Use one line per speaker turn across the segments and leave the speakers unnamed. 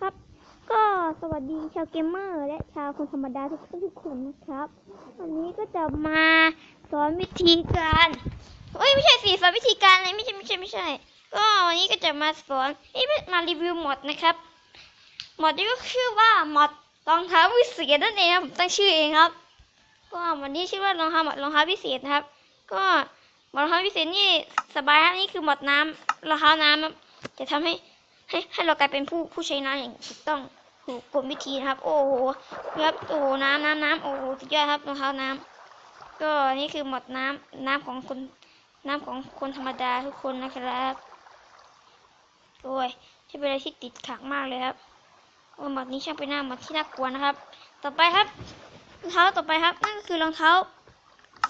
ครับ ก็สวัสดีชาวเกมเมอร์ และชาวคนธรรมดาทุกทุกคนนะครับ วันนี้ก็จะมาสอนวิธีการเอ้ยไม่ใช่สิสอนวิธีการอะไรไม่ใช่ไม่ใช่ไม่ใช่ ก็วันนี้ก็จะมาสอนเอ้ยมารีวิวหมดนะครับหมดนี้ก็ชื่อว่ามอดรองเท้าวิเศษนั่นเองครับผมตั้งชื่อเองครับ ก็วันนี้ชื่อว่ารองเท้าหมอดรองเท้าวิเศษนะครับ ก็หมอดรองเท้าวิเศษนี่สบายครับนี่คือหมดน้ำรองเท้าน้ำจะทำให้ ให้ให้เรากลายเป็นผู้ผู้ใช้น้ำอย่างถูกต้องถูกกฎวิธีนะครับ โอ้โหครับโอ้โหน้ำน้ำน้ำโอ้โหสุดยอดครับรองเท้าน้ำก็นี่คือหมดน้ำน้ำของคนน้ำของคนธรรมดาทุกคนนะครับโอ้ยที่เป็นอะไรที่ติดขังมากเลยครับโอ้หมดนี้ช่างเป็นหน้าหมดที่น่ากลัวนะครับ ต่อไปครับรองเท้าต่อไปครับ นั่นก็คือรองเท้า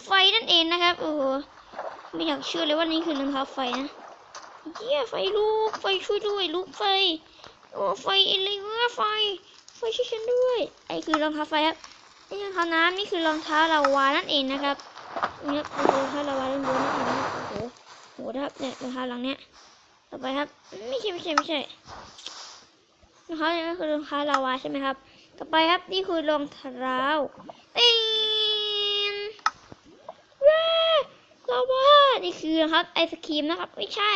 ไฟนั่นเองนะครับโอ้โหไม่อยากเชื่อเลยว่านี่คือรองเท้าไฟนะ เฮียไฟลูกไฟช่วยด้วยลูกไฟโอ้ไฟอะไรวะไฟไฟช่วยฉันด้วยไอคือรองเท้าไฟครับนี่รองเท้าน้ำนี่คือรองเท้าลาวานั่นเองนะครับนี่ครับรองเท้าลาวาเล่นบนนั่นเองนะครับโอ้โหโหนะครับเนี่ยรองเท้าหลังเนี้ยต่อไปครับ ไม่ใช่ไม่ใช่ไม่ใช่รองเท้าเนี่ยก็คือรองเท้าลาวาใช่ไหมครับ ต่อไปครับนี่คือรองเท้าตีนว้าลาวานี่คือครับไอศครีมนะครับ ไม่ใช่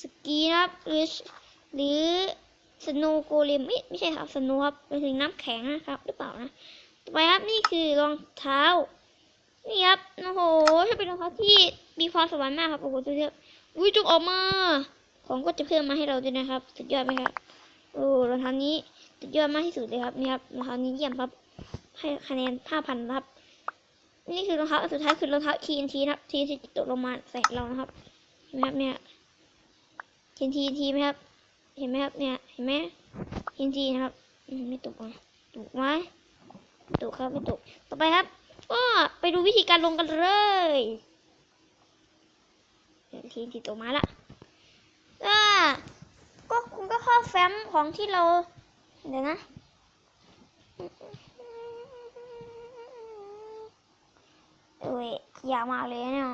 สกีนะครับหรือหรือสโนโกเลมไม่ไม่ใช่ครับสโนครับเป็นถึงน้ำแข็งนะครับ หรือเปล่านะต่อไปครับนี่คือรองเท้า นี่ครับโอ้โหถ้าเป็นรองเท้าที่มีความสวรรค์มากครับโอ้โหดูเถอะอุ้ยจุกออกมา ของก็จะเพิ่มมาให้เราด้วยนะครับสุดยอดไหมครับโอ้รองเท้านี้สุดยอดมากที่สุดเลยครับนี่ครับรองเท้านี้เยี่ยมครับให้คะแนนห้าพันครับ นี่คือรองเท้าสุดท้ายคือรองเท้า TNT นะครับ TNT ตกลงมาใส่เรานะครับเห็นไหมครับเนี่ย ทีนทีทีไหมครับ เห็นไหมครับเนี่ย เห็นไหมทีนทีนะครับ ไม่ตกอะตกไหมตกครับไม่ตก ต่อไปครับ ก็ไปดูวิธีการลงกันเลยทีนทีตกมาละก็ก็คุณก็เข้าแฟ้มของที่เรา เดี๋ยวนะเอ้ยยาวมากเลยเนี่ย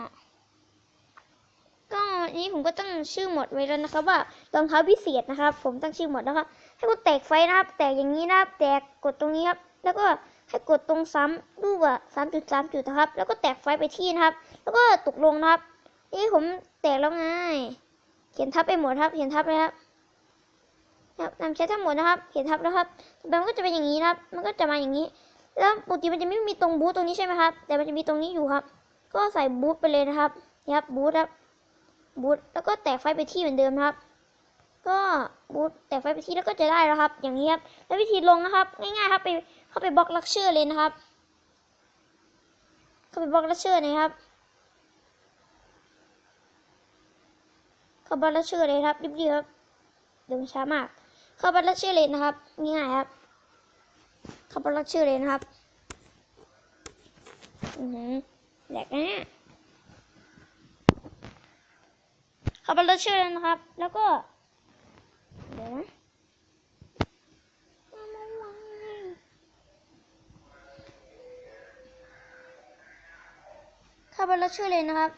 ก็นี้ผมก็ตั้งชื่อหมดไว้แล้วนะครับ ว่ารองเท้าพิเศษนะครับ ผมตั้งชื่อหมดแล้วครับให้กดแตกไฟนะครับ แตกอย่างนี้นะครับ แตกกดตรงนี้ครับ แล้วก็ให้กดตรงซ้ำรูปอะสามจุดสามจุดนะครับ แล้วก็แตกไฟไปที่นะครับ แล้วก็ตกลงนะครับนี่ผมแตกแล้วไงเขียนทับไปหมดครับเขียนทับเลยครับครับนำใช้ทั้งหมดนะครับเขียนทับแล้วครับต่อไปมันก็จะเป็นอย่างนี้นะครับ มันก็จะมาอย่างนี้ แล้วปกติมันจะไม่มีตรงบูทตรงนี้ใช่ไหมครับ แต่มันจะมีตรงนี้อยู่ครับ ก็ใส่บูทไปเลยนะครับนี่ครับบูทครับ บูทแล้วก็แตกไฟไปที่เหมือนเดิมครับ ก็บูทแตกไฟไปที่แล้วก็จะได้แล้วครับ อย่างนี้ครับแล้ววิธีลงนะครับ ง่ายๆครับไปเข้าไปบล็อกลักเชอร์เลยนะครับ เข้าไปบล็อกลักเชอร์นะครับเข้าบล็อกลักเชอร์เลยครับรีบๆครับเดี๋ยวช้ามาก เข้าบล็อกลักเชอร์เลยนะครับง่ายครับเข้าบล็อกลักเชอร์เลยนะครับอือหือแหลกนะเนี่ย เข้าไปแล้วเชื่อเลยนะครับ แล้วก็ เดี๋ยวนะเอามาวเข้าไปแล้วชื่อเลยนะครับ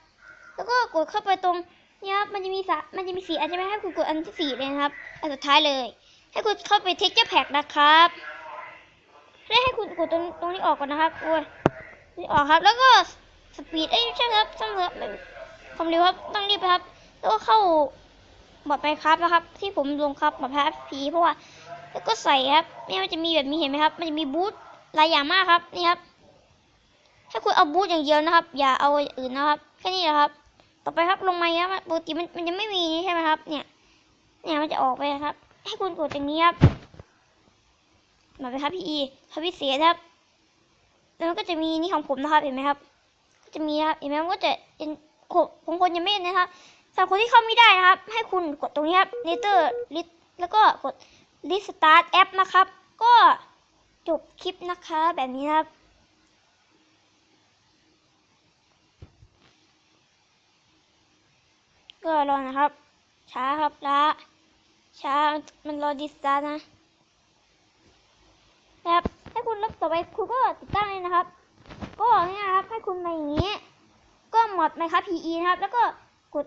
แล้วก็กดเข้าไปตรงนี่ครับ มันจะมีสะมันจะมีสีอันใช่ไหมให้คุณกดอันที่สี่เลยนะครับ อันสุดท้ายเลย ให้คุณเข้าไปเทคเจอร์แพ็กนะครับแล้วให้คุณกดตรงตรงนี้ออกก่อนนะครับโอ้ยนี่ออกครับ แล้วก็สปีด เอ้ยใช่ครับช่างเถอะความเร็วครับ ต้องรีบครับ แล้วก็เข้าบอดไปครับนะครับ ที่ผมลงครับบอดพับพีเพราะว่า แล้วก็ใส่ครับเนี่ยมันจะมีแบบนี้เห็นไหมครับ มันจะมีบูทหลายอย่างมากครับนี่ครับให้คุณเอาบูทอย่างเดียวนะครับ อย่าเอาอื่นนะครับแค่นี้แหละครับ ต่อไปครับลงมาครับปกติมันมันจะไม่มีนี่ใช่ไหมครับ เนี่ย เนี่ยมันจะออกไปนะครับ ให้คุณกดอย่างนี้ครับบอดไปครับพีทับพิเศษครับแล้วมันก็จะมีนี่ของผมนะครับเห็นไหมครับ ก็จะมีครับเห็นไหมมันก็จะเป็นของคนยังไม่เห็นนะครับ สำหรับคนที่เข้าไม่ได้นะครับ ให้คุณกดตรงนี้ครับ Later List แล้วก็กด Restart App นะครับ ก็จบคลิปนะคะแบบนี้นะครับก็รอนะครับ ช้าครับล้าช้ามันรอดิสตาร์นะนะครับให้คุณรับต่อไปคุณก็ติดตั้งเลยนะครับ ก็ง่ายครับให้คุณมาอย่างนี้ ก็หมดไหมครับ PE นะครับ แล้วก็กด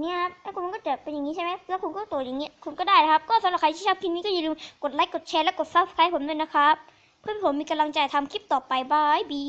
เนี่ยครับแล้วคุณก็จะเป็นอย่างนี้ใช่ไหมแล้วคุณก็ตัวอย่างเงี้ยคุณก็ได้นะครับ ก็สำหรับใครที่ชอบคลิปนี้ก็อย่าลืมกดไลค์กดแชร์และกดซับสไครต์ผมด้วยนะครับ เพื่อให้ผมมีกำลังใจทำคลิปต่อไปบายบี